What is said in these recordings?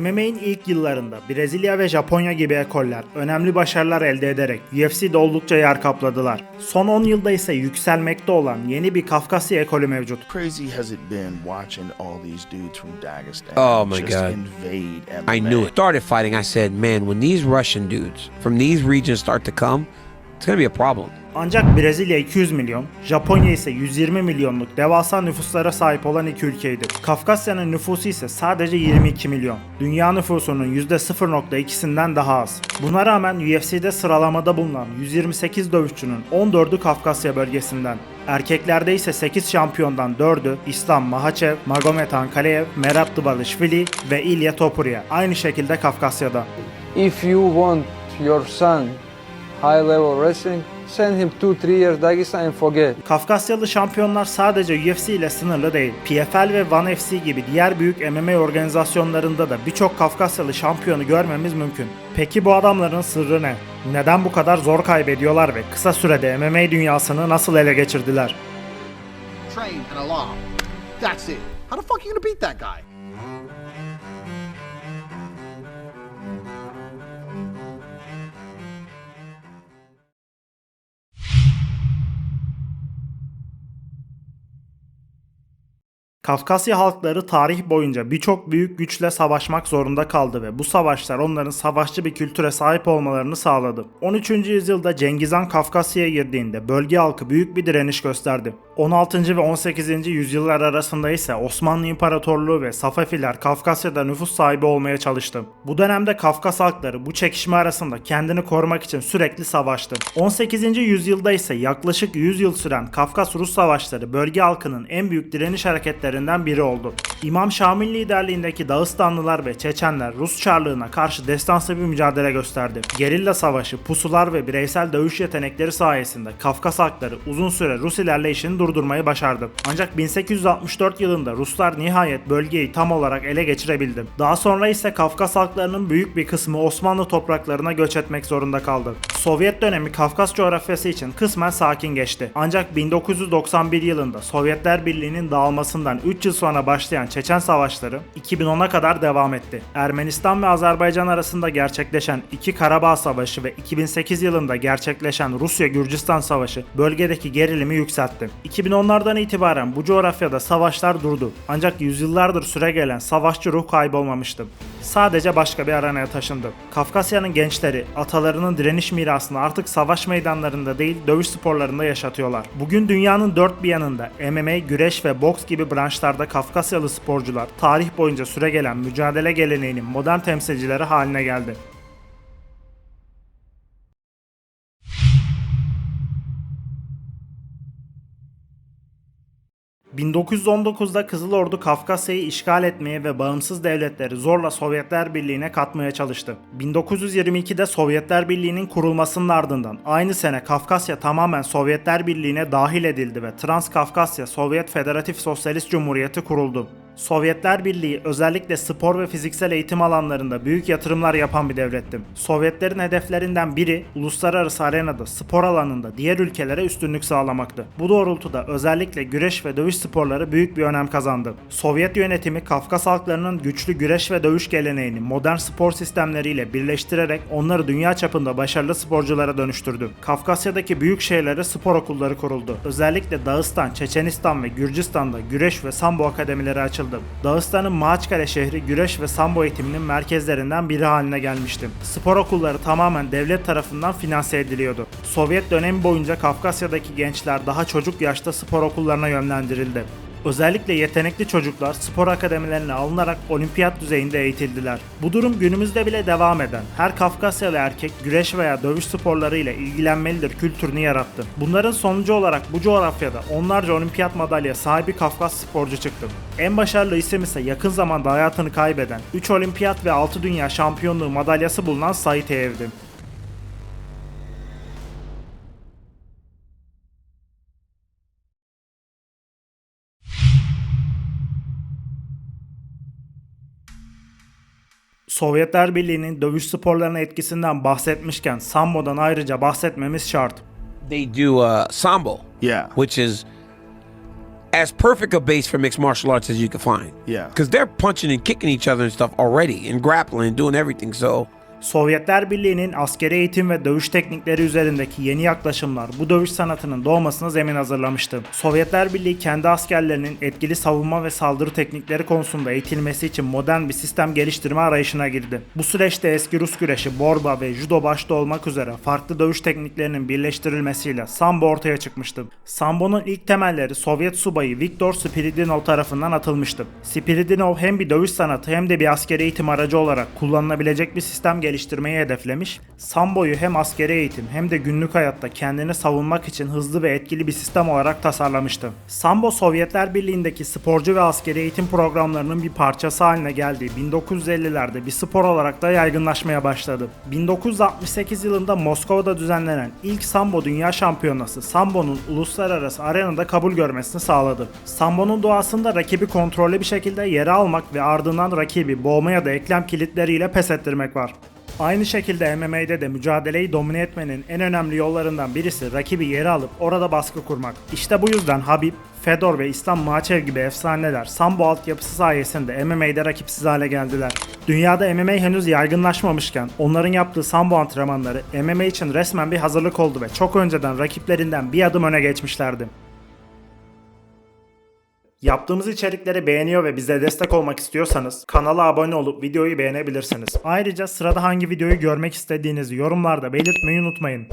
MMA'in ilk yıllarında Brezilya ve Japonya gibi ekoller önemli başarılar elde ederek UFC'de oldukça yer kapladılar. Son 10 yılda ise yükselmekte olan yeni bir Kafkasya ekolü mevcut. crazy has it been watching all these dudes from Dagestan Oh my just God. invade MMA? I knew it. Started fighting, I said, man, when these Russian dudes from these regions start to come, it's gonna be a problem. Ancak Brezilya 200 milyon, Japonya ise 120 milyonluk devasa nüfuslara sahip olan iki ülkeydi. Kafkasya'nın nüfusu ise sadece 22 milyon. Dünya nüfusunun %0.2'sinden daha az. Buna rağmen UFC'de sıralamada bulunan 128 dövüşçünün 14'ü Kafkasya bölgesinden. Erkeklerde ise 8 şampiyondan 4'ü İslam Mahachev, Magomed Ankaleev, Merab Dvalishvili ve İlya Topuria aynı şekilde Kafkasya'da. If you want your son high level wrestling, send him two, three years Dagestan and forget. Kafkasyalı şampiyonlar sadece UFC ile sınırlı değil. PFL ve ONE FC gibi diğer büyük MMA organizasyonlarında da birçok Kafkasyalı şampiyonu görmemiz mümkün. Peki bu adamların sırrı ne? Neden bu kadar zor kaybediyorlar ve kısa sürede MMA dünyasını nasıl ele geçirdiler? train and alarm. That's it. How the fuck you gonna beat that guy? Kafkasya halkları tarih boyunca birçok büyük güçle savaşmak zorunda kaldı ve bu savaşlar onların savaşçı bir kültüre sahip olmalarını sağladı. 13. yüzyılda Cengiz Han Kafkasya'ya girdiğinde bölge halkı büyük bir direniş gösterdi. 16. ve 18. yüzyıllar arasında ise Osmanlı İmparatorluğu ve Safaviler Kafkasya'da nüfus sahibi olmaya çalıştı. Bu dönemde Kafkas halkları bu çekişme arasında kendini korumak için sürekli savaştı. 18. yüzyılda ise yaklaşık 100 yıl süren Kafkas-Rus savaşları bölge halkının en büyük direniş hareketlerinden biri oldu. İmam Şamil liderliğindeki Dağıstanlılar ve Çeçenler Rus Çarlığına karşı destansı bir mücadele gösterdi. Gerilla savaşı, pusular ve bireysel dövüş yetenekleri sayesinde Kafkas halkları uzun süre Rus ilerleyişini durdurmayı başardı. Ancak 1864 yılında Ruslar nihayet bölgeyi tam olarak ele geçirebildi. Daha sonra ise Kafkas halklarının büyük bir kısmı Osmanlı topraklarına göç etmek zorunda kaldı. Sovyet dönemi Kafkas coğrafyası için kısmen sakin geçti. Ancak 1991 yılında Sovyetler Birliği'nin dağılmasından 3 yıl sonra başlayan Çeçen Savaşları 2010'a kadar devam etti. Ermenistan ve Azerbaycan arasında gerçekleşen iki Karabağ Savaşı ve 2008 yılında gerçekleşen Rusya-Gürcistan Savaşı bölgedeki gerilimi yükseltti. 2010'lardan itibaren bu coğrafyada savaşlar durdu. Ancak yüzyıllardır süre gelen savaşçı ruh kaybolmamıştı. Sadece başka bir aranaya taşındı. Kafkasya'nın gençleri atalarının direniş mirasını artık savaş meydanlarında değil dövüş sporlarında yaşatıyorlar. Bugün dünyanın dört bir yanında MMA, güreş ve boks gibi branşlarda Kafkasyalı sporcular tarih boyunca süre gelen mücadele geleneğinin modern temsilcileri haline geldi. 1919'da Kızıl Ordu Kafkasya'yı işgal etmeye ve bağımsız devletleri zorla Sovyetler Birliği'ne katmaya çalıştı. 1922'de Sovyetler Birliği'nin kurulmasının ardından aynı sene Kafkasya tamamen Sovyetler Birliği'ne dahil edildi ve Transkafkasya Sovyet Federatif Sosyalist Cumhuriyeti kuruldu. Sovyetler Birliği özellikle spor ve fiziksel eğitim alanlarında büyük yatırımlar yapan bir devletti. Sovyetlerin hedeflerinden biri uluslararası arenada spor alanında diğer ülkelere üstünlük sağlamaktı. Bu doğrultuda özellikle güreş ve dövüş sporları büyük bir önem kazandı. Sovyet yönetimi Kafkas halklarının güçlü güreş ve dövüş geleneğini modern spor sistemleriyle birleştirerek onları dünya çapında başarılı sporculara dönüştürdü. Kafkasya'daki büyük şehirlere spor okulları kuruldu. Özellikle Dağıstan, Çeçenistan ve Gürcistan'da güreş ve sambo akademileri açıldı. Dağıstan'ın Maçkale şehri güreş ve sambo eğitiminin merkezlerinden biri haline gelmişti. Spor okulları tamamen devlet tarafından finanse ediliyordu. Sovyet dönemi boyunca Kafkasya'daki gençler daha çocuk yaşta spor okullarına yönlendirildi. Özellikle yetenekli çocuklar spor akademilerine alınarak olimpiyat düzeyinde eğitildiler. Bu durum günümüzde bile devam eden, her Kafkasyalı erkek güreş veya dövüş sporları ile ilgilenmelidir kültürünü yarattı. Bunların sonucu olarak bu coğrafyada onlarca olimpiyat madalya sahibi Kafkas sporcu çıktı. En başarılı isim ise yakın zamanda hayatını kaybeden, 3 olimpiyat ve 6 dünya şampiyonluğu madalyası bulunan Sait Evdi. Sovyetler Birliği'nin dövüş sporlarına etkisinden bahsetmişken Sambo'dan ayrıca bahsetmemiz şart. They do uh, sambo, Yeah. which is as perfect a base for mixed martial arts as you can find. Yeah. Because they're punching and kicking each other and stuff already, and grappling and doing everything. So Sovyetler Birliği'nin askeri eğitim ve dövüş teknikleri üzerindeki yeni yaklaşımlar bu dövüş sanatının doğmasına zemin hazırlamıştı. Sovyetler Birliği kendi askerlerinin etkili savunma ve saldırı teknikleri konusunda eğitilmesi için modern bir sistem geliştirme arayışına girdi. Bu süreçte eski Rus güreşi, borba ve judo başta olmak üzere farklı dövüş tekniklerinin birleştirilmesiyle sambo ortaya çıkmıştı. Sambo'nun ilk temelleri Sovyet subayı Viktor Spiridonov tarafından atılmıştı. Spiridonov hem bir dövüş sanatı hem de bir askeri eğitim aracı olarak kullanılabilecek bir sistem geliştirmeyi hedeflemiş. Sambo'yu hem askeri eğitim hem de günlük hayatta kendini savunmak için hızlı ve etkili bir sistem olarak tasarlamıştı. Sambo Sovyetler Birliği'ndeki sporcu ve askeri eğitim programlarının bir parçası haline geldiği 1950'lerde bir spor olarak da yaygınlaşmaya başladı. 1968 yılında Moskova'da düzenlenen ilk Sambo Dünya Şampiyonası Sambo'nun uluslararası arenada kabul görmesini sağladı. Sambo'nun doğasında rakibi kontrollü bir şekilde yere almak ve ardından rakibi boğma ya da eklem kilitleriyle pes ettirmek var. Aynı şekilde MMA'de de mücadeleyi domine etmenin en önemli yollarından birisi rakibi yere alıp orada baskı kurmak. İşte bu yüzden Habib, Fedor ve İslam Makhachev gibi efsaneler sambo altyapısı sayesinde MMA'de rakipsiz hale geldiler. Dünyada MMA henüz yaygınlaşmamışken onların yaptığı sambo antrenmanları MMA için resmen bir hazırlık oldu ve çok önceden rakiplerinden bir adım öne geçmişlerdi. Yaptığımız içerikleri beğeniyor ve bize destek olmak istiyorsanız kanala abone olup videoyu beğenebilirsiniz. Ayrıca sırada hangi videoyu görmek istediğinizi yorumlarda belirtmeyi unutmayın.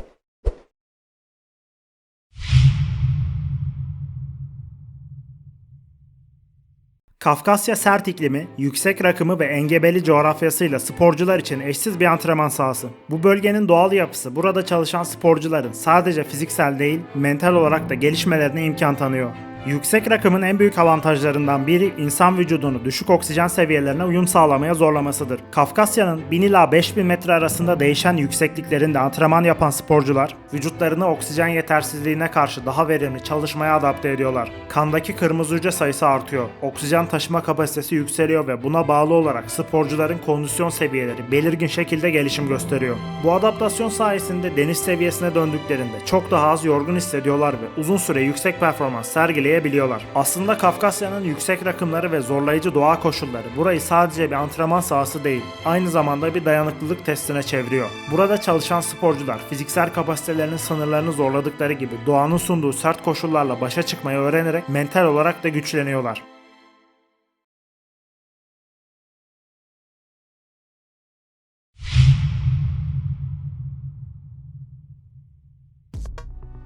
Kafkasya sert iklimi, yüksek rakımı ve engebeli coğrafyasıyla sporcular için eşsiz bir antrenman sahası. Bu bölgenin doğal yapısı burada çalışan sporcuların sadece fiziksel değil, mental olarak da gelişmelerine imkan tanıyor. Yüksek rakımın en büyük avantajlarından biri insan vücudunu düşük oksijen seviyelerine uyum sağlamaya zorlamasıdır. Kafkasya'nın 1000 ila 5000 metre arasında değişen yüksekliklerinde antrenman yapan sporcular vücutlarını oksijen yetersizliğine karşı daha verimli çalışmaya adapte ediyorlar. Kandaki kırmızı hücre sayısı artıyor. Oksijen taşıma kapasitesi yükseliyor ve buna bağlı olarak sporcuların kondisyon seviyeleri belirgin şekilde gelişim gösteriyor. Bu adaptasyon sayesinde deniz seviyesine döndüklerinde çok daha az yorgun hissediyorlar ve uzun süre yüksek performans sergileyebiliyorlar. Aslında Kafkasya'nın yüksek rakımları ve zorlayıcı doğa koşulları burayı sadece bir antrenman sahası değil, aynı zamanda bir dayanıklılık testine çeviriyor. Burada çalışan sporcular fiziksel kapasitelerinin sınırlarını zorladıkları gibi doğanın sunduğu sert koşullarla başa çıkmayı öğrenerek mental olarak da güçleniyorlar.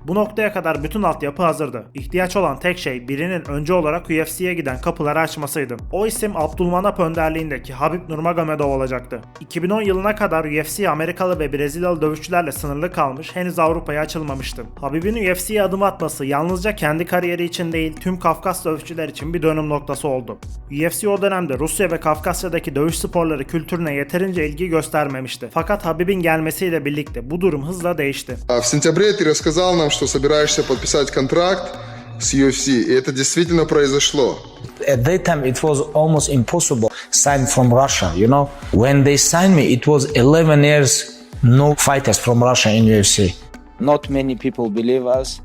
Bu noktaya kadar bütün altyapı hazırdı. İhtiyaç olan tek şey birinin önce olarak UFC'ye giden kapıları açmasıydı. O isim Abdulmanap önderliğindeki Habib Nurmagomedov olacaktı. 2010 yılına kadar UFC Amerikalı ve Brezilyalı dövüşçülerle sınırlı kalmış, henüz Avrupa'ya açılmamıştı. Habib'in UFC'ye adım atması yalnızca kendi kariyeri için değil, tüm Kafkas dövüşçüler için bir dönüm noktası oldu. UFC o dönemde Rusya ve Kafkasya'daki dövüş sporları kültürüne yeterince ilgi göstermemişti. Fakat Habib'in gelmesiyle birlikte bu durum hızla değişti. А В сентябре ты рассказал нам, что собираешься подписать контракт с UFC, и это действительно произошло. At that time, it was almost impossible sign from Russia. You know, when they signed me, it was 11 years no fighters from Russia in UFC. Not many people believe us.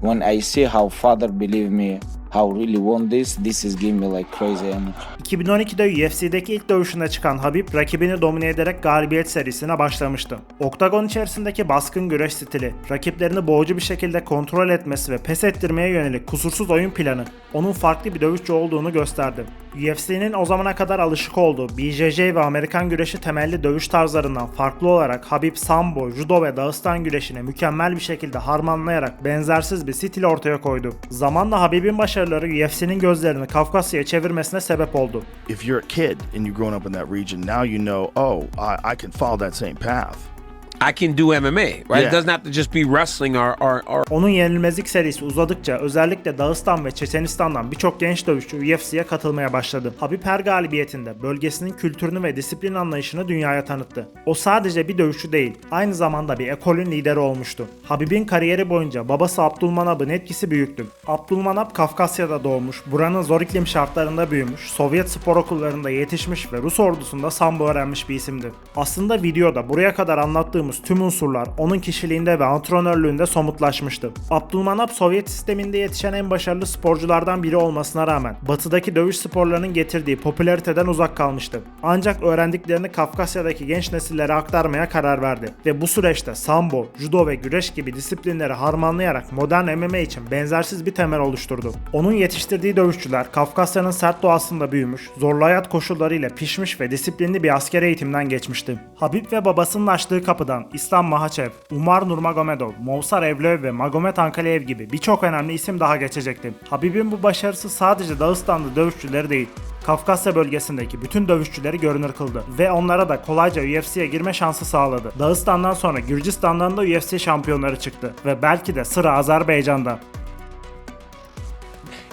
When I see how father believe me, how really want this, this is giving me like crazy energy. 2012'de UFC'deki ilk dövüşünde çıkan Habib rakibini domine ederek galibiyet serisine başlamıştı. Oktagon içerisindeki baskın güreş stili, rakiplerini boğucu bir şekilde kontrol etmesi ve pes ettirmeye yönelik kusursuz oyun planı onun farklı bir dövüşçü olduğunu gösterdi. UFC'nin o zamana kadar alışık olduğu BJJ ve Amerikan güreşi temelli dövüş tarzlarından farklı olarak Habib sambo, judo ve Dağıstan güreşini mükemmel bir şekilde harmanlayarak benzersiz bir stil ortaya koydu. Zamanla Habib'in başarıları UFC'nin gözlerini Kafkasya'ya çevirmesine sebep oldu. If you're a kid and you've grown up in that region, now you know, oh, I, I can follow that same path. I can do MMA, right? Yeah. It doesn't have to just be wrestling or, or, or Onun yenilmezlik serisi uzadıkça özellikle Dağıstan ve Çeçenistan'dan birçok genç dövüşçü UFC'ye katılmaya başladı. Habib her galibiyetinde bölgesinin kültürünü ve disiplin anlayışını dünyaya tanıttı. O sadece bir dövüşçü değil, aynı zamanda bir ekolün lideri olmuştu. Habib'in kariyeri boyunca babası Abdulmanap'ın etkisi büyüktü. Abdulmanap Kafkasya'da doğmuş, buranın zor iklim şartlarında büyümüş, Sovyet spor okullarında yetişmiş ve Rus ordusunda sambo öğrenmiş bir isimdi. Aslında videoda buraya kadar anlattığım duyduğumuz tüm unsurlar onun kişiliğinde ve antrenörlüğünde somutlaşmıştı. Abdülmanap Sovyet sisteminde yetişen en başarılı sporculardan biri olmasına rağmen batıdaki dövüş sporlarının getirdiği popülariteden uzak kalmıştı. Ancak öğrendiklerini Kafkasya'daki genç nesillere aktarmaya karar verdi ve bu süreçte sambo, judo ve güreş gibi disiplinleri harmanlayarak modern MMA için benzersiz bir temel oluşturdu. Onun yetiştirdiği dövüşçüler Kafkasya'nın sert doğasında büyümüş, zorlu hayat koşullarıyla pişmiş ve disiplinli bir asker eğitimden geçmişti. Habib ve babasının açtığı kapıdan İslam Mahachev, Umar Nurmagomedov, Movsar Evloev ve Magomed Ankalaev gibi birçok önemli isim daha geçecekti. Habib'in bu başarısı sadece Dağıstanlı dövüşçüleri değil, Kafkasya bölgesindeki bütün dövüşçüleri görünür kıldı ve onlara da kolayca UFC'ye girme şansı sağladı. Dağıstan'dan sonra Gürcistan'dan da UFC şampiyonları çıktı ve belki de sıra Azerbaycan'da.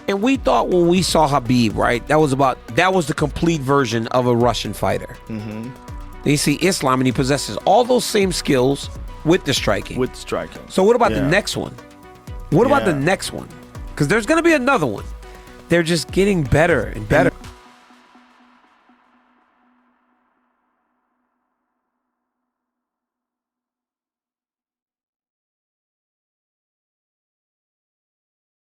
And we thought when we saw Habib, right, that was about that was the complete version of a Russian fighter. Mm-hmm. Then you see Islam, and he possesses all those same skills with the striking. With striking. so what about the next one? What about the next one? Because there's going to be another one. They're just getting better and better.